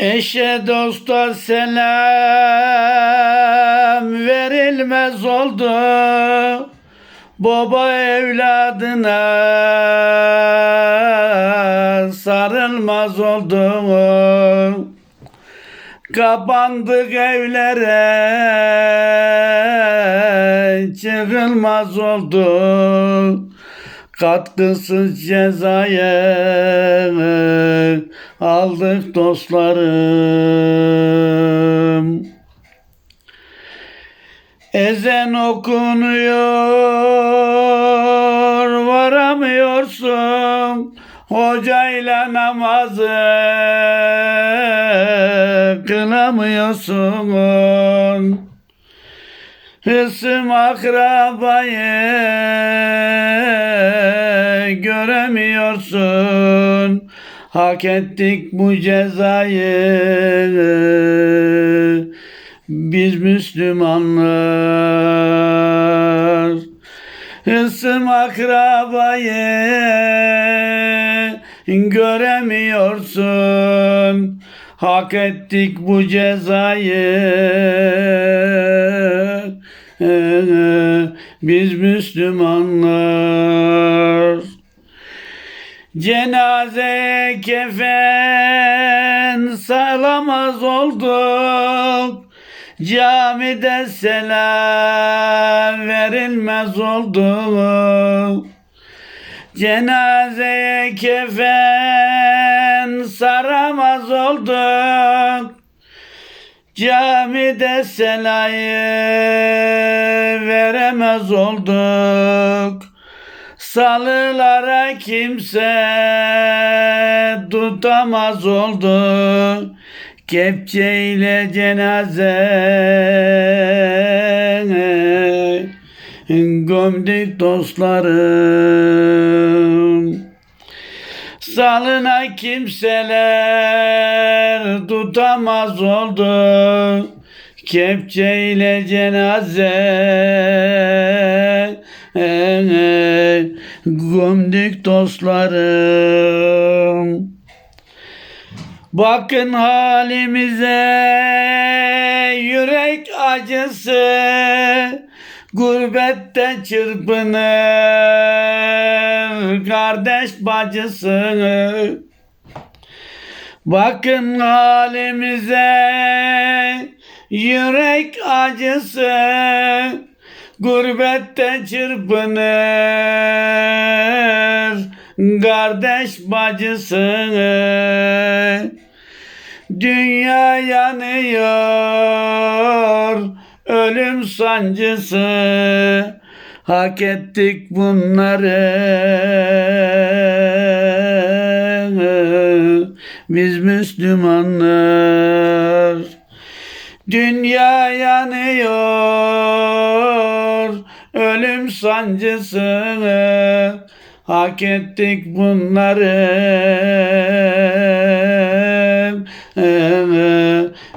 Eşe dosta selam verilmez oldu. Baba evladına sarılmaz oldu. Kapandık evlere çıkılmaz oldu. Katkısız cezaya aldık dostlarım. Ezen okunuyor varamıyorsun Hocayla namazı kılamıyorsun Hısım akrabayı Hak ettik bu cezayı. Biz Müslümanlar. Hısım akrabayı göremiyorsun. Hak ettik bu cezayı. Biz Müslümanlar Cenaze kefen sağlamaz olduk. Camide selam verilmez oldu Cenazeye kefen saramaz olduk. Camide selayı veremez olduk Salılara kimse tutamaz oldu Kepçeyle cenaze gömdük dostlarım. Salına kimseler tutamaz oldu. Kepçeyle cenaze gömdük dostlarım. Bakın halimize yürek acısı Gurbette çırpınır kardeş bacısı Bakın halimize yürek acısı Gurbette çırpınır kardeş bacısı. Dünya yanıyor ölüm sancısı. Hak ettik bunları. Biz Müslümanlar. Dünya yanıyor ölüm sancısı Hak ettik bunları.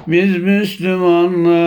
Biz Müslümanlar